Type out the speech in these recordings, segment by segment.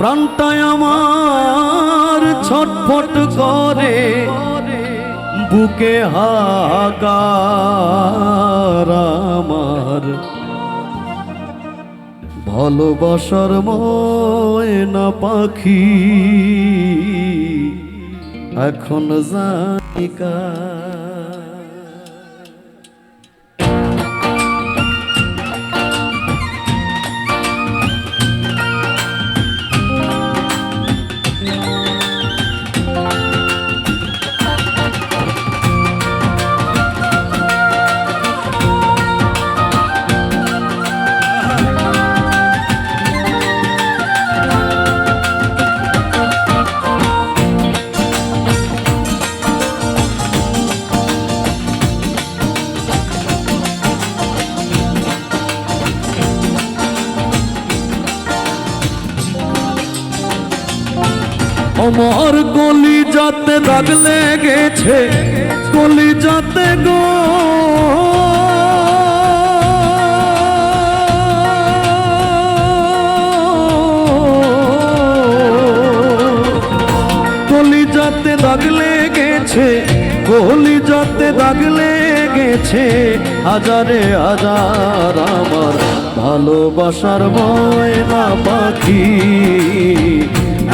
প্রাণটায় আমার ছটফট করে বুকে হাকার আমার। ভালোবাসার ময়না পাখি এখন জানিকা আমার গলি যাতে দাগ লেগেছে গলি যাতে গো। গলি যাতে দাগ লেগেছে গলি যাতে দাগ লেগেছে, হাজারে হাজার আমার ভালোবাসার ময়না পাখি।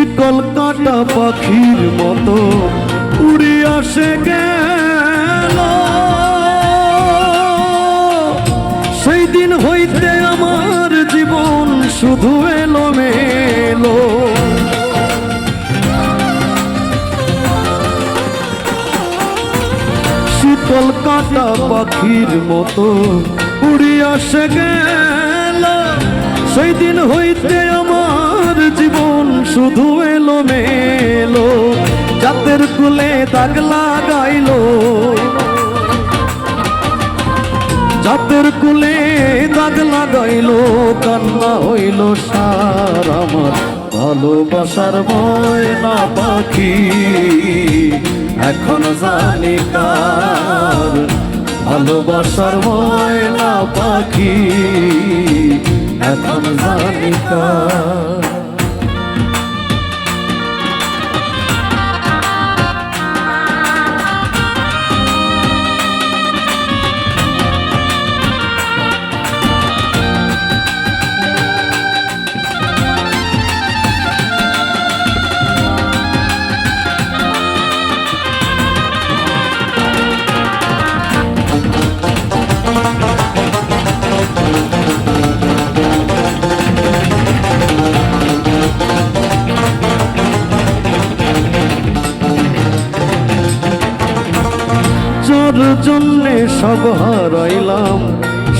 শিকল কাটা পাখির মতো উড়ে আসে গেল সেই দিন হইতে আমার জীবন শুধু এলো মেলো শীতল কাটা পাখির মতো উড়ে আসে গেল সেই দিন হইতে আমার জীবন শুধু এলো মেলো জাতের কুলে দাগ লাগাইলো। জাতের কুলে দাগ লাগাইলো, কান্না হইল সার আমার। ভালোবাসার ময়না পাখি, এখন জানি কার। ভালোবাসার ময়না পাখি, এখন জানি কার। জন্যে সব হারাইলাম।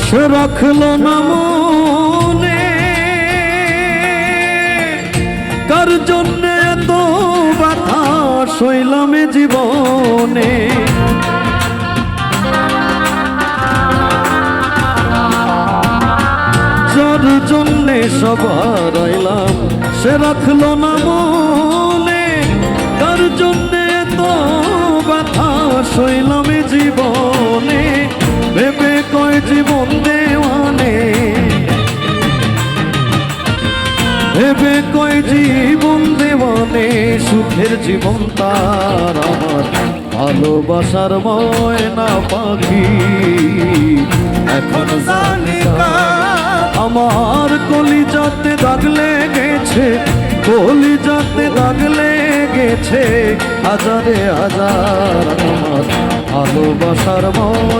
সে রাখল না মনে। কার জন্যে এত ব্যথা এ জীবনে? যার জন্যে সব হারাইলাম, সে রাখল ভেবে কয় জীবন দেওয়া জীবন তার আমার ভালোবাসার ময়না পাখি এখন জানি। আমার কলিজাতে দাগ লেগেছে কলিজাতে দাগ লেগেছে হাজারে হাজার আমার ভালোবাসার ময়না